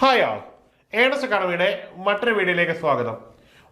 Hi ആൾ. Earnest അക്കാഡമിയുടെ മറ്റൊരു വീഡിയോയിലേക്ക് സ്വാഗതം.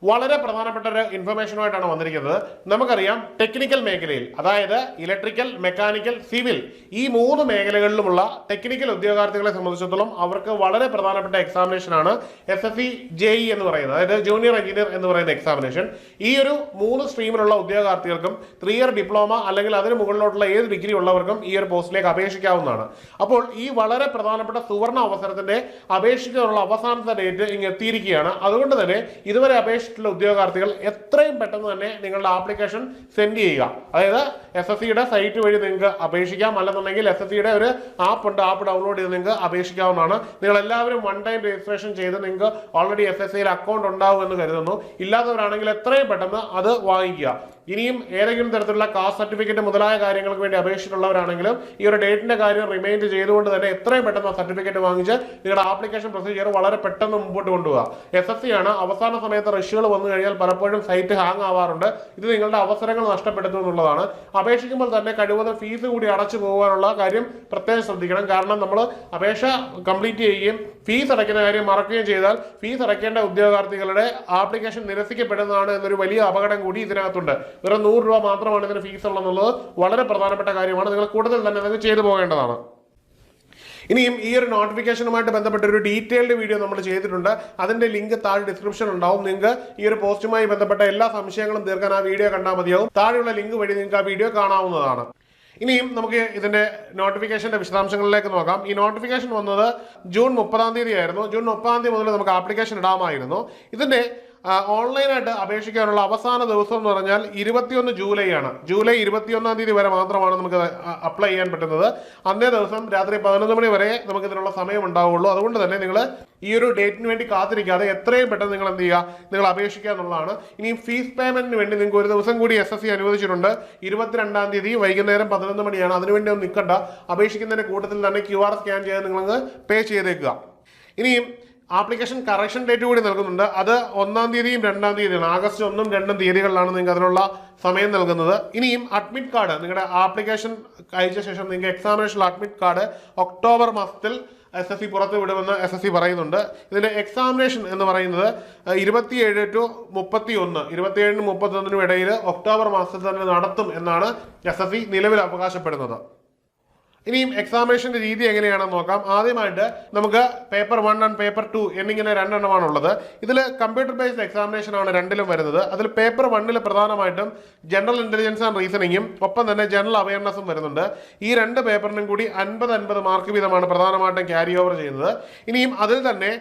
വളരെ പ്രധാനപ്പെട്ട ഒരു ഇൻഫർമേഷനുമായിട്ടാണ് വന്നിരിക്കുന്നത്. നമുക്കറിയാം ടെക്നിക്കൽ മേഖലയിൽ അതായത് ഇലക്ട്രിക്കൽ മെക്കാനിക്കൽ സിവിൽ ഈ മൂന്ന് മേഖലകളിലുമുള്ള ടെക്നിക്കൽ ഉദ്യോഗാർത്ഥികളെ സംബന്ധിച്ചിടത്തോളം അവർക്ക് വളരെ പ്രധാനപ്പെട്ട എക്സാമിനേഷനാണ് S S C J E എന്ന് പറയുന്നത്. അതായത് ജൂനിയർ എഞ്ചിനീയർ എന്ന് പറയുന്ന എക്സാമിനേഷൻ ഈ ഒരു മൂന്ന് സ്ട്രീമിലുള്ള ഉദ്യോഗാർത്ഥികൾക്കും ത്രീ ഇയർ ഡിപ്ലോമ അല്ലെങ്കിൽ അതിന് മുകളിലോട്ടുള്ള ഏത് ഡിഗ്രി ഉള്ളവർക്കും ഈ ഒരു പോസ്റ്റിലേക്ക് അപേക്ഷിക്കാവുന്നതാണ്. അപ്പോൾ ഈ വളരെ പ്രധാനപ്പെട്ട സുവർണ അവസരത്തിന്റെ അപേക്ഷിക്കാനുള്ള അവസാനത്തെ ഡേറ്റ് ഇങ്ങ് എത്തിയിരിക്കുകയാണ്. അതുകൊണ്ട് തന്നെ ഇതുവരെ അപേക്ഷിച്ചിട്ടുള്ള ഉദ്യോഗാർത്ഥികൾ എത്രയും പെട്ടെന്ന് തന്നെ നിങ്ങളുടെ ആപ്ലിക്കേഷൻ സെൻഡ് ചെയ്യുക. അതായത് എസ് എസ് സിയുടെ സൈറ്റ് വഴി നിങ്ങൾക്ക് അപേക്ഷിക്കാം അല്ലെന്നുണ്ടെങ്കിൽ എസ് എസ് സിയുടെ ഒരു ആപ്പ് ഉണ്ട്. ആപ്പ് ഡൗൺലോഡ് ചെയ്ത് നിങ്ങൾക്ക് അപേക്ഷിക്കാവുന്നതാണ്. നിങ്ങൾ എല്ലാവരും വൺ ടൈം രജിസ്ട്രേഷൻ ചെയ്ത് നിങ്ങൾക്ക് ഓൾറെഡി എസ് എസ് സിയിൽ അക്കൗണ്ട് ഉണ്ടാവും എന്ന് കരുതുന്നു. ഇല്ലാത്തവരാണെങ്കിൽ എത്രയും പെട്ടെന്ന് അത് വാങ്ങിക്കുക. ഇനിയും ഏതെങ്കിലും തരത്തിലുള്ള കാസ്റ്റ് സർട്ടിഫിക്കറ്റ് മുതലായ കാര്യങ്ങൾക്ക് വേണ്ടി അപേക്ഷിച്ചിട്ടുള്ളവരാണെങ്കിലും ഈ ഒരു ഡേറ്റിന്റെ കാര്യം റിമൈൻഡ് ചെയ്തുകൊണ്ട് തന്നെ എത്രയും പെട്ടെന്ന് സർട്ടിഫിക്കറ്റ് വാങ്ങിച്ച് നിങ്ങളുടെ ആപ്ലിക്കേഷൻ പ്രൊസീജിയർ വളരെ പെട്ടെന്ന് മുമ്പോട്ട് കൊണ്ടുപോകുക എസ് എസ് സി ആണ് അവസാന സമയത്ത് റഷ്യകൾ വന്നു കഴിഞ്ഞാൽ പലപ്പോഴും സൈറ്റ് ഹാങ് ആവാറുണ്ട്. ഇത് നിങ്ങളുടെ അവസരങ്ങൾ നഷ്ടപ്പെടുത്തും എന്നുള്ളതാണ്. അപേക്ഷിക്കുമ്പോൾ തന്നെ കഴിവതും ഫീസ് കൂടി അടച്ചു പോകാനുള്ള കാര്യം പ്രത്യേകം ശ്രദ്ധിക്കണം. കാരണം നമ്മൾ അപേക്ഷ കംപ്ലീറ്റ് ചെയ്യുകയും ഫീസ് അടയ്ക്കുന്ന കാര്യം മറക്കുകയും ചെയ്താൽ ഫീസ് അടയ്ക്കേണ്ട ഉദ്യോഗാർത്ഥികളുടെ ആപ്ലിക്കേഷൻ നിരസിക്കപ്പെടുന്നതാണ് എന്നൊരു വലിയ അപകടം കൂടി ഇതിനകത്തുണ്ട്. വെറും നൂറ് രൂപ മാത്രമാണ് ഇതിന് ഫീസ് ഉള്ളതെന്നുള്ളത് വളരെ പ്രധാനപ്പെട്ട കാര്യമാണ്. നിങ്ങൾ കൂടുതൽ തന്നെ നിങ്ങൾ ചെയ്തു പോകേണ്ടതാണ്. ഇനിയും ഈ ഒരു നോട്ടിഫിക്കേഷനുമായിട്ട് ബന്ധപ്പെട്ട ഒരു ഡീറ്റെയിൽഡ് വീഡിയോ നമ്മൾ ചെയ്തിട്ടുണ്ട്. അതിന്റെ ലിങ്ക് താഴെ ഡിസ്ക്രിപ്ഷൻ ഉണ്ടാവും. നിങ്ങൾക്ക് ഈ ഒരു പോസ്റ്റുമായി ബന്ധപ്പെട്ട എല്ലാ സംശയങ്ങളും തീർക്കാൻ ആ വീഡിയോ കണ്ടാൽ മതിയാവും. താഴെയുള്ള ലിങ്ക് വഴി നിങ്ങൾക്ക് ആ വീഡിയോ കാണാവുന്നതാണ്. ഇനിയും നമുക്ക് ഇതിന്റെ നോട്ടിഫിക്കേഷന്റെ വിശദാംശങ്ങളിലേക്ക് നോക്കാം. ഈ നോട്ടിഫിക്കേഷൻ വന്നത് ജൂൺ മുപ്പതാം തീയതി ആയിരുന്നു ജൂൺ മുപ്പതാം തീയതി മുതൽ നമുക്ക് ആപ്ലിക്കേഷൻ ഇടാമായിരുന്നു. ഇതിന്റെ ഓൺലൈനായിട്ട് അപേക്ഷിക്കാനുള്ള അവസാന ദിവസം എന്ന് പറഞ്ഞാൽ ഇരുപത്തിയൊന്ന് ജൂലൈ ആണ് ജൂലൈ ഇരുപത്തിയൊന്നാം തീയതി വരെ മാത്രമാണ് നമുക്ക് അപ്ലൈ ചെയ്യാൻ പറ്റുന്നത്. അന്നേ ദിവസം രാത്രി പതിനൊന്ന് മണി വരെ നമുക്ക് ഇതിനുള്ള സമയം ഉണ്ടാവുള്ളൂ. അതുകൊണ്ട് തന്നെ നിങ്ങൾ ഈ ഒരു ഡേറ്റിന് വേണ്ടി കാത്തിരിക്കാതെ എത്രയും പെട്ടെന്ന് നിങ്ങൾ എന്ത് ചെയ്യുക നിങ്ങൾ അപേക്ഷിക്കുക എന്നുള്ളതാണ്. ഇനി ഫീസ് പേയ്മെന്റിന് വേണ്ടി നിങ്ങൾക്ക് ഒരു ദിവസം കൂടി എസ് എസ് സി അനുവദിച്ചിട്ടുണ്ട്. ഇരുപത്തിരണ്ടാം തീയതി വൈകുന്നേരം പതിനൊന്ന് മണിയാണ്. അതിനുവേണ്ടി ഒന്ന് നിൽക്കണ്ട. അപേക്ഷിക്കുന്നതിന്റെ കൂട്ടത്തിൽ തന്നെ ക്യു ആർ സ്കാൻ ചെയ്ത് നിങ്ങൾ പേ ചെയ്തേക്കുക. ഇനിയും ആപ്ലിക്കേഷൻ കറക്ഷൻ ഡേറ്റ് കൂടി നൽകുന്നുണ്ട്. അത് ഒന്നാം തീയതിയും രണ്ടാം തീയതിയാണ്. ആഗസ്റ്റ് ഒന്നും രണ്ടും തീയതികളിലാണ് നിങ്ങൾക്ക് അതിനുള്ള സമയം നൽകുന്നത്. ഇനിയും അഡ്മിറ്റ് കാർഡ് നിങ്ങളുടെ ആപ്ലിക്കേഷൻ അയച്ച ശേഷം നിങ്ങൾക്ക് എക്സാമിനേഷൻ അഡ്മിറ്റ് കാർഡ് ഒക്ടോബർ മാസത്തിൽ എസ് എസ് സി പുറത്ത് വിടുമെന്ന് എസ് എസ് സി പറയുന്നുണ്ട്. ഇതിന്റെ എക്സാമിനേഷൻ എന്ന് പറയുന്നത് ഇരുപത്തിയേഴ് ടു മുപ്പത്തി ഒന്ന് ഇരുപത്തിയേഴിനും മുപ്പത്തൊന്നിനും ഇടയിൽ ഒക്ടോബർ മാസത്തിൽ തന്നെ നടത്തും എന്നാണ് എസ് എസ് സി നിലവിൽ അവകാശപ്പെടുന്നത്. ഇനിയും എക്സാമിനേഷന്റെ രീതി എങ്ങനെയാണെന്ന് നോക്കാം. ആദ്യമായിട്ട് നമുക്ക് paper one and paper two എന്നിങ്ങനെ രണ്ടെണ്ണമാണ് ഉള്ളത് ഇതിൽ കമ്പ്യൂട്ടർ ബേസ്ഡ് എക്സാമിനേഷൻ ആണ് രണ്ടിലും വരുന്നത്. അതിൽ പേപ്പർ വണ്ണിൽ പ്രധാനമായിട്ടും ജനറൽ ഇന്റലിജൻസ് ആൻഡ് റീസണിങ്ങും ഒപ്പം തന്നെ ജനറൽ അവയർനെസ്സും വരുന്നുണ്ട്. ഈ രണ്ട് പേപ്പറിനും കൂടി അൻപത് അൻപത് മാർക്ക് വീതമാണ് പ്രധാനമായിട്ടും ക്യാരി ഓവർ ചെയ്യുന്നത്. ഇനിയും അതിൽ തന്നെ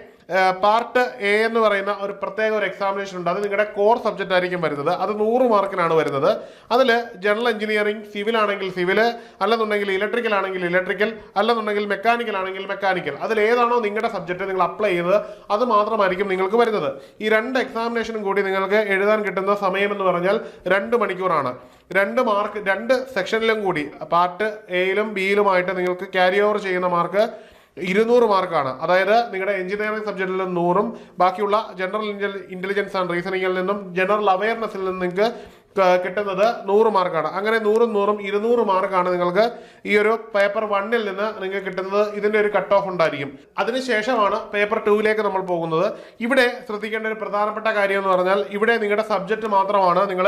പാർട്ട് എ എന്ന് പറയുന്ന ഒരു പ്രത്യേക ഒരു എക്സാമിനേഷൻ ഉണ്ട്. അത് നിങ്ങളുടെ കോർ സബ്ജക്റ്റ് ആയിരിക്കും വരുന്നത്. അത് നൂറ് മാർക്കിനാണ് വരുന്നത്. അതിൽ ജനറൽ എഞ്ചിനീയറിംഗ് സിവിൽ ആണെങ്കിൽ സിവിൽ അല്ലെന്നുണ്ടെങ്കിൽ ഇലക്ട്രിക്കൽ ആണെങ്കിൽ ഇലക്ട്രിക്കൽ അല്ലെന്നുണ്ടെങ്കിൽ മെക്കാനിക്കൽ ആണെങ്കിൽ മെക്കാനിക്കൽ അതിൽ ഏതാണോ നിങ്ങളുടെ സബ്ജക്റ്റ് നിങ്ങൾ അപ്ലൈ ചെയ്തത് അത് മാത്രമായിരിക്കും നിങ്ങൾക്ക് വരുന്നത്. ഈ രണ്ട് എക്സാമിനേഷനും കൂടി നിങ്ങൾക്ക് എഴുതാൻ കിട്ടുന്ന സമയം എന്ന് പറഞ്ഞാൽ രണ്ട് മണിക്കൂറാണ്. രണ്ട് മാർക്ക് രണ്ട് സെക്ഷനിലും കൂടി പാർട്ട് എയിലും ബിയിലുമായിട്ട് നിങ്ങൾക്ക് ക്യാരി ഓവർ ചെയ്യുന്ന മാർക്ക് ഇരുന്നൂറ് മാർക്കാണ്. അതായത് നിങ്ങളുടെ എഞ്ചിനീയറിംഗ് സബ്ജക്റ്റിൽ നിന്ന് നൂറും ബാക്കിയുള്ള ജനറൽ ഇന്റലിജൻസ് ആൻഡ് റീസണിങ്ങിൽ നിന്നും ജനറൽ അവയർനെസ്സിൽ നിന്നും നിങ്ങൾക്ക് കിട്ടുന്നത് നൂറ് മാർക്കാണ്. അങ്ങനെ നൂറും നൂറും ഇരുന്നൂറ് മാർക്കാണ് നിങ്ങൾക്ക് ഈ ഒരു പേപ്പർ വണ്ണിൽ നിന്ന് നിങ്ങൾക്ക് കിട്ടുന്നത് ഇതിന്റെ ഒരു കട്ട് ഓഫ് ഉണ്ടായിരിക്കും. അതിനുശേഷമാണ് പേപ്പർ ടൂവിലേക്ക് നമ്മൾ പോകുന്നത്. ഇവിടെ ശ്രദ്ധിക്കേണ്ട ഒരു പ്രധാനപ്പെട്ട കാര്യം എന്ന് പറഞ്ഞാൽ ഇവിടെ നിങ്ങളുടെ സബ്ജക്റ്റ് മാത്രമാണ് നിങ്ങൾ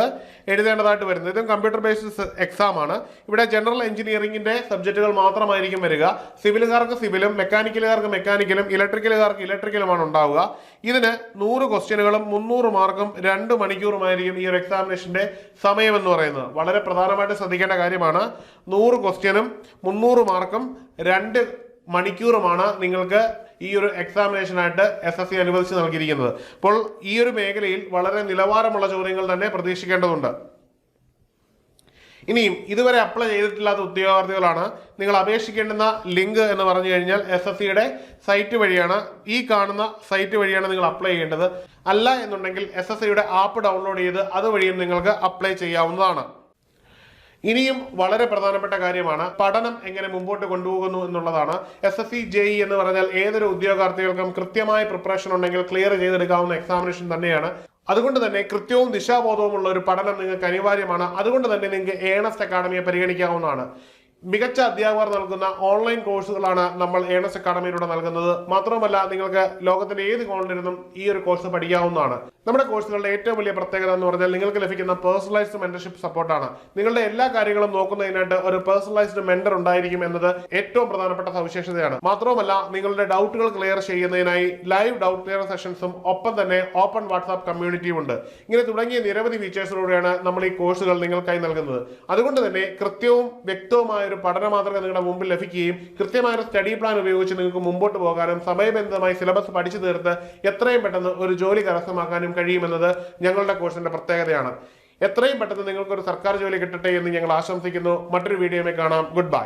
എഴുതേണ്ടതായിട്ട് വരുന്നത്. ഇതും കമ്പ്യൂട്ടർ ബേസ്ഡ് എക്സാം ആണ്. ഇവിടെ ജനറൽ എഞ്ചിനീയറിംഗിന്റെ സബ്ജക്റ്റുകൾ മാത്രമായിരിക്കും വരിക. സിവിലുകാർക്ക് സിവിലും മെക്കാനിക്കലുകാർക്ക് മെക്കാനിക്കലും ഇലക്ട്രിക്കലുകാർക്ക് ഇലക്ട്രിക്കലുമാണ് ഉണ്ടാവുക. ഇതിന് നൂറ് ക്വസ്റ്റ്യനുകളും മുന്നൂറ് മാർക്കും രണ്ട് മണിക്കൂറുമായിരിക്കും ഈ ഒരു എക്സാമിനേഷന്റെ സമയം എന്ന് പറയുന്നത്. വളരെ പ്രധാനമായിട്ട് ശ്രദ്ധിക്കേണ്ട കാര്യമാണ്. നൂറ് ക്വസ്റ്റ്യനും മുന്നൂറ് മാർക്കും രണ്ട് മണിക്കൂറുമാണ് നിങ്ങൾക്ക് ഈ ഒരു എക്സാമിനേഷനായിട്ട് എസ് എസ് സി അനുവദിച്ച് നൽകിയിരിക്കുന്നത്. അപ്പോൾ ഈ ഒരു മേഖലയിൽ വളരെ നിലവാരമുള്ള ചോദ്യങ്ങൾ തന്നെ പ്രതീക്ഷിക്കേണ്ടതുണ്ട്. ഇനിയും ഇതുവരെ അപ്ലൈ ചെയ്തിട്ടില്ലാത്ത ഉദ്യോഗാർത്ഥികളാണ്. നിങ്ങൾ അപേക്ഷിക്കേണ്ടുന്ന ലിങ്ക് എന്ന് പറഞ്ഞു കഴിഞ്ഞാൽ എസ് എസ് സിയുടെ സൈറ്റ് വഴിയാണ്. ഈ കാണുന്ന സൈറ്റ് വഴിയാണ് നിങ്ങൾ അപ്ലൈ ചെയ്യേണ്ടത്. അല്ല എന്നുണ്ടെങ്കിൽ എസ് എസ് സിയുടെ ആപ്പ് ഡൗൺലോഡ് ചെയ്ത് അതുവഴിയും നിങ്ങൾക്ക് അപ്ലൈ ചെയ്യാവുന്നതാണ്. ഇനിയും വളരെ പ്രധാനപ്പെട്ട കാര്യമാണ് പഠനം എങ്ങനെ മുമ്പോട്ട് കൊണ്ടുപോകുന്നു എന്നുള്ളതാണ്. S S C J E എന്ന് പറഞ്ഞാൽ ഏതൊരു ഉദ്യോഗാർത്ഥികൾക്കും കൃത്യമായ പ്രിപ്പറേഷൻ ഉണ്ടെങ്കിൽ ക്ലിയർ ചെയ്തെടുക്കാവുന്ന എക്സാമിനേഷൻ തന്നെയാണ്. അതുകൊണ്ട് തന്നെ കൃത്യവും ദിശാബോധവുമുള്ള ഒരു പഠനം നിങ്ങൾക്ക് അനിവാര്യമാണ്. അതുകൊണ്ട് തന്നെ നിങ്ങൾക്ക് ഏണസ്റ്റ് അക്കാഡമിയെ പരിഗണിക്കാവുന്നതാണ്. മികച്ച അധ്യാപകർ നൽകുന്ന ഓൺലൈൻ കോഴ്സുകളാണ് നമ്മൾ ഏണസ് അക്കാഡമിയിലൂടെ നൽകുന്നത്. മാത്രമല്ല നിങ്ങൾക്ക് ലോകത്തിന്റെ ഏത് കോണിലിരുന്നും ഈ ഒരു കോഴ്സ് പഠിക്കാവുന്നതാണ്. നമ്മുടെ കോഴ്സുകളുടെ ഏറ്റവും വലിയ പ്രത്യേകത എന്ന് പറഞ്ഞാൽ നിങ്ങൾക്ക് ലഭിക്കുന്ന പേഴ്സണലൈസ്ഡ് മെന്റർഷിപ്പ് സപ്പോർട്ടാണ് നിങ്ങളുടെ എല്ലാ കാര്യങ്ങളും നോക്കുന്നതിനായിട്ട് ഒരു പേഴ്സണലൈസ്ഡ് മെന്റർ ഉണ്ടായിരിക്കും എന്നത് ഏറ്റവും പ്രധാനപ്പെട്ട സവിശേഷതയാണ്. മാത്രമല്ല നിങ്ങളുടെ ഡൗട്ടുകൾ ക്ലിയർ ചെയ്യുന്നതിനായി ലൈവ് ഡൗട്ട് ക്ലിയർ സെഷൻസും ഒപ്പം തന്നെ ഓപ്പൺ വാട്സാപ്പ് കമ്മ്യൂണിറ്റിയും ഉണ്ട്. ഇങ്ങനെ തുടങ്ങിയ നിരവധി ഫീച്ചേഴ്സിലൂടെയാണ് നമ്മൾ ഈ കോഴ്സുകൾ നിങ്ങൾക്കായി നൽകുന്നത്. അതുകൊണ്ട് തന്നെ കൃത്യവും വ്യക്തവുമായ ഒരു പഠനം മാത്രമേ നിങ്ങളുടെ മുമ്പിൽ ലഭിക്കുകയും കൃത്യമായ ഒരു സ്റ്റഡി പ്ലാൻ ഉപയോഗിച്ച് നിങ്ങൾക്ക് മുമ്പോട്ട് പോകാനും സമയബന്ധിതമായി സിലബസ് പഠിച്ചു തീർത്ത് എത്രയും പെട്ടെന്ന് ഒരു ജോലി കരസ്ഥമാക്കാനും കഴിയുമെന്നത് ഞങ്ങളുടെ കോഴ്സിന്റെ പ്രത്യേകതയാണ്. എത്രയും പെട്ടെന്ന് നിങ്ങൾക്ക് ഒരു സർക്കാർ ജോലി കിട്ടട്ടെ എന്ന് ഞങ്ങൾ ആശംസിക്കുന്നു. മറ്റൊരു വീഡിയോയിൽ കാണാം. Good bye